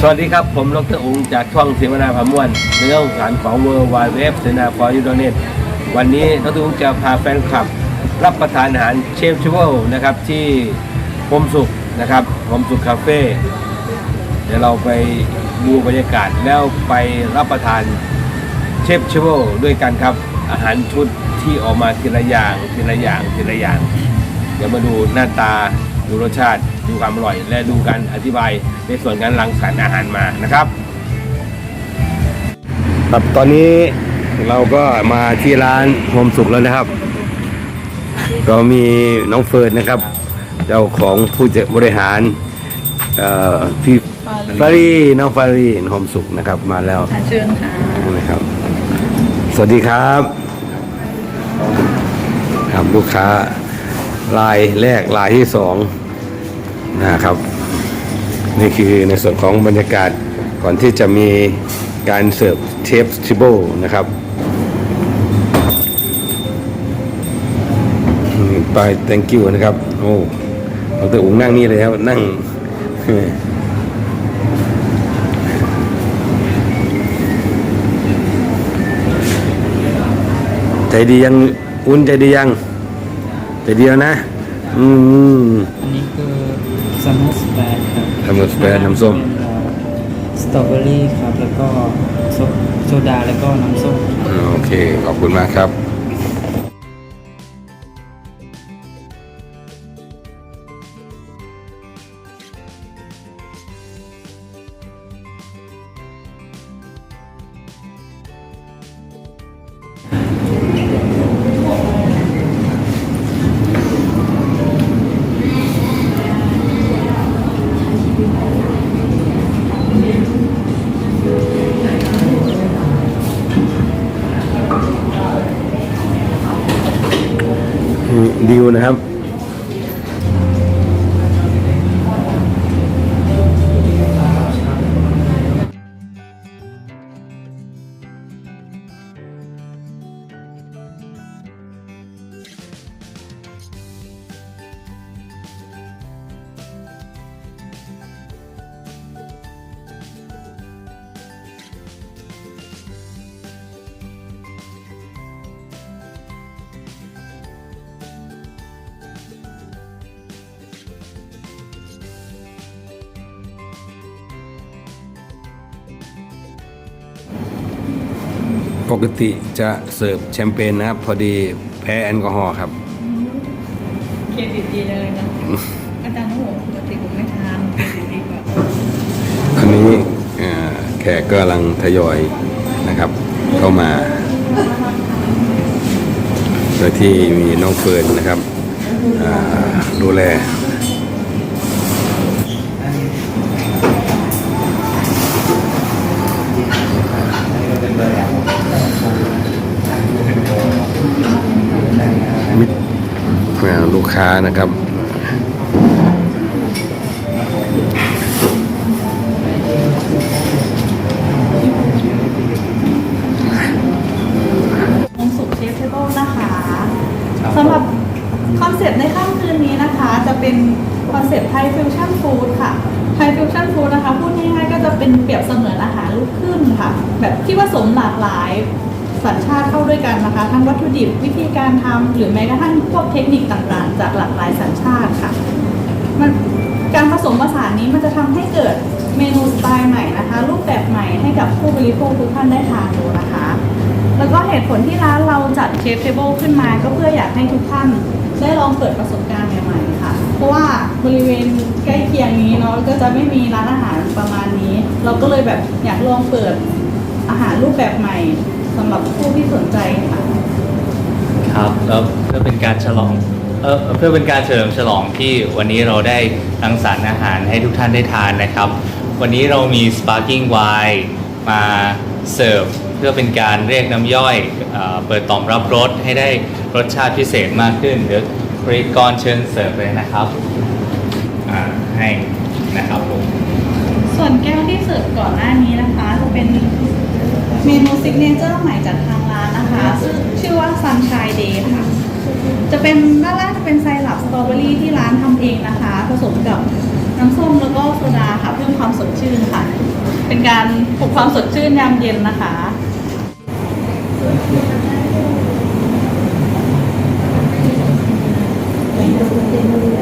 สวัสดีครับ ผมดรองค์จากช่องเสวนาพามวนในเรื่องสารของเวอร์วายเว็บเสนาฟอร์ยูโดเน็ตวันนี้ดรองค์จะพาแฟนคลับ รับประทานอาหารเชฟชิวเวลนะครับที่พมสุขนะครับพมสุขคาเฟ่เดี๋ยวเราไปดูบรรยากาศแล้วไปรับประทานเชฟชิวเวลด้วยกันครับอาหารชุดที่ออกมาทีละอย่างทีละอย่างทีละอย่าง เดี๋ยวมาดูหน้าตาดูรสชาติ ดูความอร่อย และดูการอธิบายในส่วนการรังสรรค์อาหารมานะครับครับตอนนี้เราก็มาที่ร้านโฮมสุขแล้วนะครับก็มีน้องเฟิร์นนะครับ เจ้าของผู้จัดบริหารเอ่อพี่ฟารีน้องฟารีโฮมสุขนะครับมาแล้วค่ะเชิญค่ะนะครับ สวัสดีครับครับลูกค้ารายแรกรายที่สอง นะครับ นี่คือในส่วนของบรรยากาศก่อนที่จะมีการเสิร์ฟเทปทิเบิลนะครับไป thank you นะครับ โอ้ดรอุ๋งนั่งนี่เลยครับ นั่งใจดียัง อุ่นใจดียัง ใจดีแล้วนะ อืมอันนี้คือ ดครับ Summer Spread น้ำส้มสตรอเบอรี่ครับ แล้วก็โซโซดาแล้วก็น้ำส้มโอเค ขอบคุณมากครับ ดิวนะครับ ปกติจะเสิร์ฟแชมเปญนะครับ พอดีแพ้แอลกอฮอล์ครับ เครดิตดีเลยนะ อาจารย์น้องโหปกติผมไม่ทานเครดิตดีกว่าอันนี้เอ่อแขกก็กำลังทยอยนะครับ เข้ามา โดยที่มีน้องเฟิร์นนะครับอ่าดูแล มิตรอ่า ลูกค้านะครับ มงสุขเชฟเทเบิลนะคะสำหรับคอนเซ็ปต์ในค่ำคืนนี้นะคะ จะเป็นคอนเซ็ปต์ไทยฟิวชั่นฟู้ดค่ะไทยฟิวชั่นฟู้ดนะคะ พูดง่ายๆก็จะเป็นเปรียบเสมือนอาหารลูกครึ่งค่ะ แบบที่ผสมหลากหลาย สัญชาติเข้าด้วยกันนะคะ ทั้งวัตถุดิบวิธีการทำหรือแม้กระทั่งพวกเทคนิคต่างๆ จากหลากหลายสัญชาติค่ะมันการผสมผสานนี้มันจะทำให้เกิดเมนูสไตล์ใหม่นะคะ รูปแบบใหม่ให้กับผู้บริโภคทุกท่านได้ทานดูนะคะ แล้วก็เหตุผลที่ร้านเราจัดเชฟเทเบิลขึ้นมา ก็เพื่ออยากให้ทุกท่านได้ลองเปิดประสบการณ์ใหม่ๆค่ะ เพราะว่าบริเวณใกล้เคียงนี้เนาะก็จะไม่มีร้านอาหารประมาณนี้ เราก็เลยแบบอยากลองเปิด อาหารรูปแบบใหม่สำหรับผู้ที่สนใจค่ะ ครับแล้วเพื่อเป็นการฉลองเออเพื่อเป็นการเฉลิมฉลองที่วันนี้เราได้รังสรรค์อาหารให้ทุกท่านได้ทานนะครับ วันนี้เรามี Sparking Wine มาเสิร์ฟเพื่อเป็นการเรียกน้ำย่อยเออเปิดต่อมรับรสให้ได้รสชาติพิเศษมากขึ้นเดี๋ยวบริกรเชิญเสิร์ฟเลยนะครับอ่าให้นะครับผมส่วนแก้วที่เสิร์ฟก่อนหน้านี้นะคะ จะเป็น เมนูซิกเนเจอร์ใหม่จากทางร้านนะคะ ซึ่งชื่อว่า Sunshine Day ค่ะ จะเป็นด้านล่างจะเป็นไซรัปสตรอเบอรี่ที่ร้านทำเองนะคะ ผสมกับน้ำส้มแล้วก็โซดาค่ะ เพิ่มความสดชื่นค่ะ เป็นการปลุกความสดชื่นยามเย็นนะคะวัด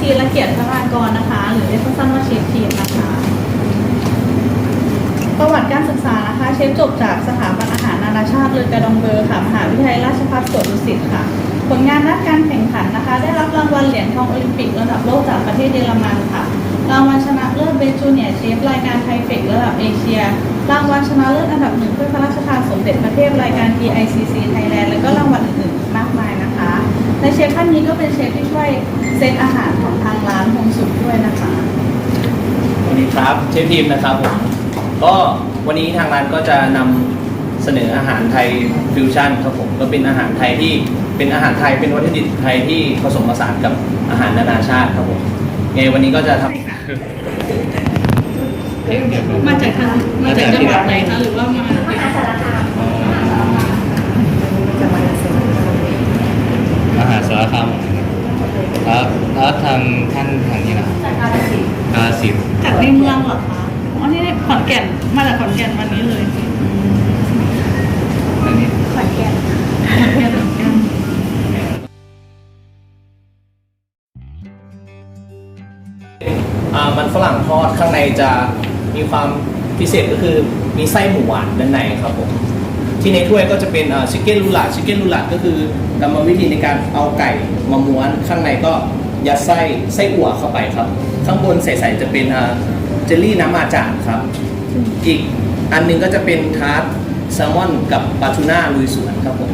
ทีละเกียรติพระากรนะคะ หรือเรียกสั้นๆว่าเชฟทีมนะคะ ประวัติการศึกษานะคะ เชฟจบจากสถาบันอาหารนานาชาติเลอกระดองเบอร์ค่ะมหาวิทยาลัยราชภัฏสวนดุสิตค่ะ ผลงานด้านการแข่งขันนะคะ ได้รับรางวัลเหรียญทองโอลิมปิกระดับโลกจากประเทศเยอรมันค่ะรางวัลชนะเลิศเบจูเนียเชฟรายการไทเฟกระดับเอเชีย รางวัลชนะเลิศอันดับหนึ่งถ้วยพระราชทานสมเด็จพระเทพรายการ TICC Thailand แล้วก็รางวัลอื่นๆมากมายนะคะ ในเชฟท่านนี้ก็เป็นเชฟที่ช่วยเซตอาหารของทางร้านฮงสุดด้วยนะคะสวัสดีครับเชฟทีมนะครับผมก็วันนี้ทางร้านก็จะนำเสนออาหารไทยฟิวชั่นครับผมก็เป็นอาหารไทยที่เป็นอาหารไทยเป็นวัตถุดิบไทยที่ผสมผสานกับอาหารนานาชาติครับผมไงวันนี้ก็จะทำ มาจากทางมาจากจังหวัดไหนคะหรือว่ามา มหาสารคามแล้วแล้วทางท่านทางนี้นะกาฬสินธุ์กาฬสินธุ์จากในเมืองเหรอคะอ๋อนี่ขอนแก่นมาจากขอนแก่นวันนี้เลยอันนี้ ขอนแก่นขอนแก่นเหมือนกันอ่ามันฝรั่งทอดข้างในจะมีความพิเศษก็คือมีไส้หมูหวานด้านในครับผม ที่ในถ้วยก็จะเป็นชิคเก้นลูลาชิคเก้นลูลาก็คือกรรมวิธีในการเอาไก่มาม้วนข้างในก็ยัดไส้ไส้อั่วเข้าไปครับ ข้างบนใสๆจะเป็นเจลลี่น้ำมาจาดครับ อีกอันหนึงก็จะเป็นทาร์ตแซลมอนกับปลาทูน่าลุยสวนครับผม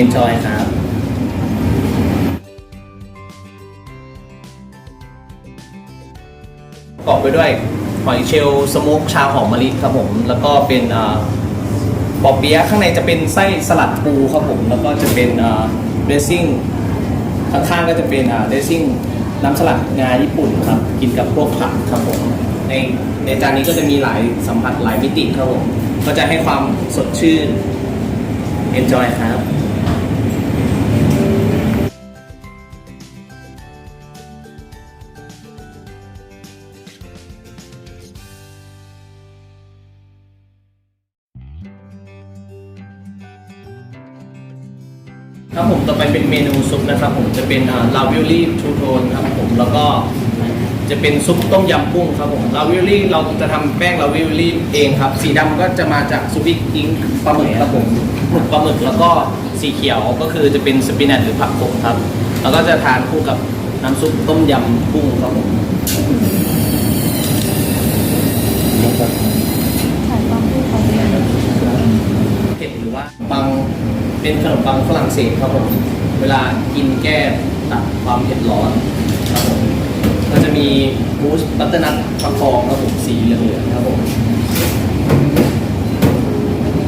enjoy ครับประกอบไปด้วยหอยเชลล์สโมกชาหอมมะลิครับผม แล้วก็เป็น ปอเปี๊ยะข้างในจะเป็นไส้สลัดปูครับผม แล้วก็จะเป็นเดรสซิ่งข้างๆก็จะเป็นเดรสซิ่งน้ำสลัดงาญี่ปุ่นครับ กินกับพวกผักครับผมในในจานนี้ก็จะมีหลายสัมผัสหลายมิติครับผม ก็จะให้ความสดชื่น enjoy ครับ ต่อไปเป็นเมนูซุปนะครับผมจะเป็นลาวิลลี่ทูโทนครับผมแล้วก็จะเป็นซุปต้มยำกุ้งครับผมลาวิลลี่เราจะทำแป้งลาวิลลี่เองครับ สีดำก็จะมาจากซุปพริกอิงปลาหมึกครับผมหมึกปลาหมึกแล้วก็สีเขียวก็คือจะเป็นสปินัทหรือผักโขมครับ แล้วก็จะทานคู่กับน้ำซุปต้มยำกุ้งครับผมเผ็ดหรือว่าปัง เป็นขนมปังฝรั่งเศสครับผมเวลากินแก้ตัดความเผ็ดร้อนครับผมก็จะมีมูสบัตเตอร์นัทฟักทองครับผมสีเหลืองๆครับผม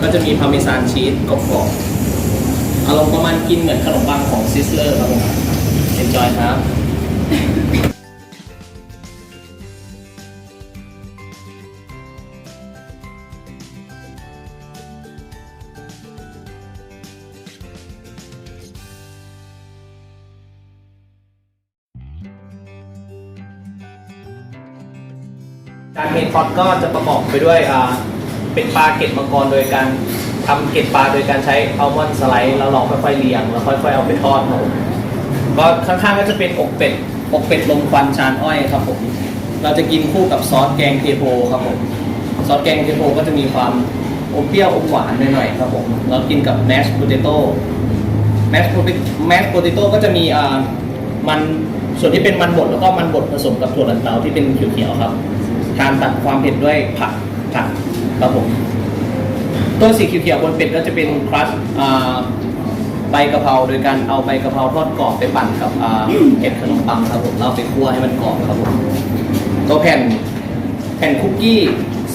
ก็จะมีพาเมซานชีสกรอบๆอารมณ์ประมาณกินเหมือนขนมปังของซิสเลอร์ครับผม enjoy ครับ การเมนคอร์สก็จะประกอบไปด้วยเป็นปลาเกล็ดมังกรโดยการทำเกล็ดปลาโดยการใช้อัลมอนด์สไลด์แล้วเราค่อยๆเรียงแล้วค่อยๆเอาไปทอดครับผมก็ข้างๆก็จะเป็นอกเป็ดอกเป็ดลมควันชานอ้อยครับผมเราจะกินคู่กับซอสแกงเทโพครับผมซอสแกงเทโพก็จะมีความอมเปรี้ยวอมหวานหน่อยๆครับผมแล้วกินกับแมชโพเตโต้แมสโพเตแมสโพเตโต้ก็จะมีอ่ามันส่วนที่เป็นมันบดแล้วก็มันบดผสมกับถั่วลันเตาที่เป็นเขียวๆครับ ทานตัดความเผ็ดด้วยผักผักครับผมตัวสีเขียวๆบนเป็ดก็จะเป็นครัชอ่าใบกะเพราโดยการเอาใบกะเพราทอดกรอบไปปั่นกับอ่าเห็ดขนมปังครับผมแล้วเอาไปคั่วให้มันกรอบครับผมตัวแผ่นแผ่นคุกกี้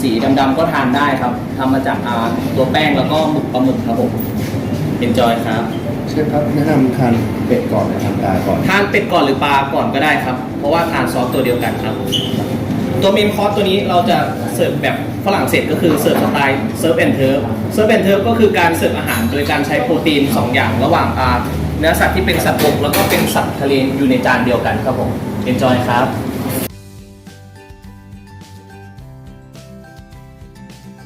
สีดำๆก็ทานได้ครับทำมาจากอ่าตัวแป้งแล้วก็หมึกปลาหมึกครับผม enjoy ครับเชฟครับแนะนำทานเป็ดก่อนหรือทานปลาก่อนทานเป็ดก่อนหรือปลาก่อนก็ได้ครับ เพราะว่าทานซอสตัวเดียวกันครับ ตัวเมนคอร์สตัวนี้เราจะเสิร์ฟแบบฝรั่งเศสก็คือเสิร์ฟสไตล์เซิร์ฟแอนเทิร์ฟเซิร์ฟแอนเทิร์ฟก็คือการเสิร์ฟอาหารโดยการใช้โปรตีน 2 อย่างระหว่างเนื้อสัตว์ที่เป็นสัตว์บกแล้วก็เป็นสัตว์ทะเลอยู่ในจานเดียวกันครับผม enjoy ครับ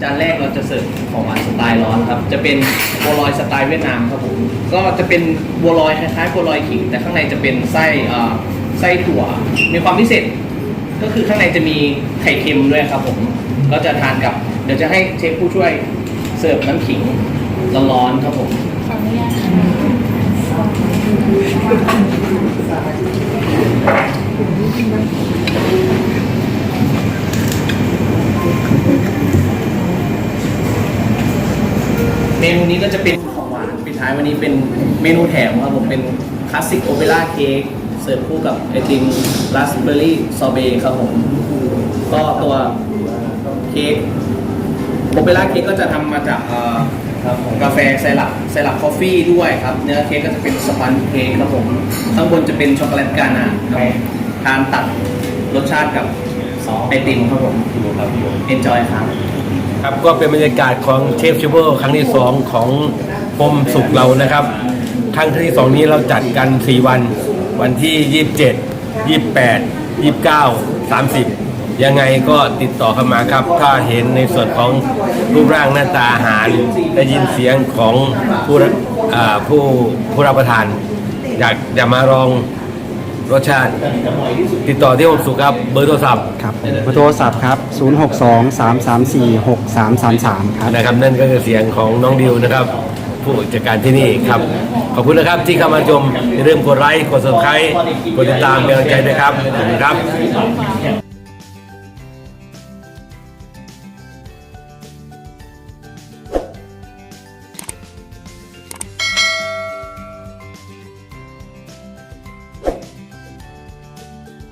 จานแรกเราจะเสิร์ฟของหวานสไตล์ร้อนครับ จะเป็นบัวลอยสไตล์เวียดนามครับผม ก็จะเป็นบัวลอยคล้ายๆบัวลอยขิง แต่ข้างในจะเป็นไส้อ่อไส้ถั่ว มีความพิเศษ ก็คือข้างในจะมีไข่เค็มด้วยครับผมก็จะทานกับ เดี๋ยวจะให้เชฟผู้ช่วยเสิร์ฟน้ำขิงร้อนๆครับผมขออนุญาตเมนูนี้ก็จะเป็นของหวานปิดท้ายวันนี้เป็นเมนูแถมครับผมเป็นคลาสสิกโอเปร่าเค้ก เสิร์ฟคู่กับไอติมราสเบอร์รี่ซอเบครับผม ก็ตัวเค้กโอเปร่าเค้กก็จะทำมาจากเอ่อกาแฟไซรัปไซรัปคอฟฟี่ด้วยครับ เนื้อเค้กก็จะเป็นสปันเค้กครับผม ข้างบนจะเป็นช็อกโกแลตกานาครับทานตัดรสชาติกับไอติมครับผมเอนจอยครับ ครับก็เป็นบรรยากาศของเชฟชูเบอร์ครั้งที่ 2 ของปมสุขเรานะครับ ครั้งที่ 2 นี้เราจัดกัน 4 วัน วันที่ 27 28 29 30 ยังไงก็ติดต่อเข้ามาครับ ถ้าเห็นในส่วนของรูปร่างหน้าตาอาหารได้ยินเสียงของผู้รับอ่าผู้ผู้รับประทาน อยากจะมาลองรสชาติ ติดต่อที่ปมสุขครับ เบอร์โทรศัพท์ครับเบอร์โทรศัพท์ครับ 062-334-6333 ครับนะครับ นั่นก็คือเสียงของน้องดิวนะครับ ผู้จัดการที่นี่ครับ ขอบคุณนะครับที่เข้ามาชมอย่าลืมกดไลค์กดซับสไครต์กดติดตามเป็นกำลังใจด้วยครับขอบคุณครับ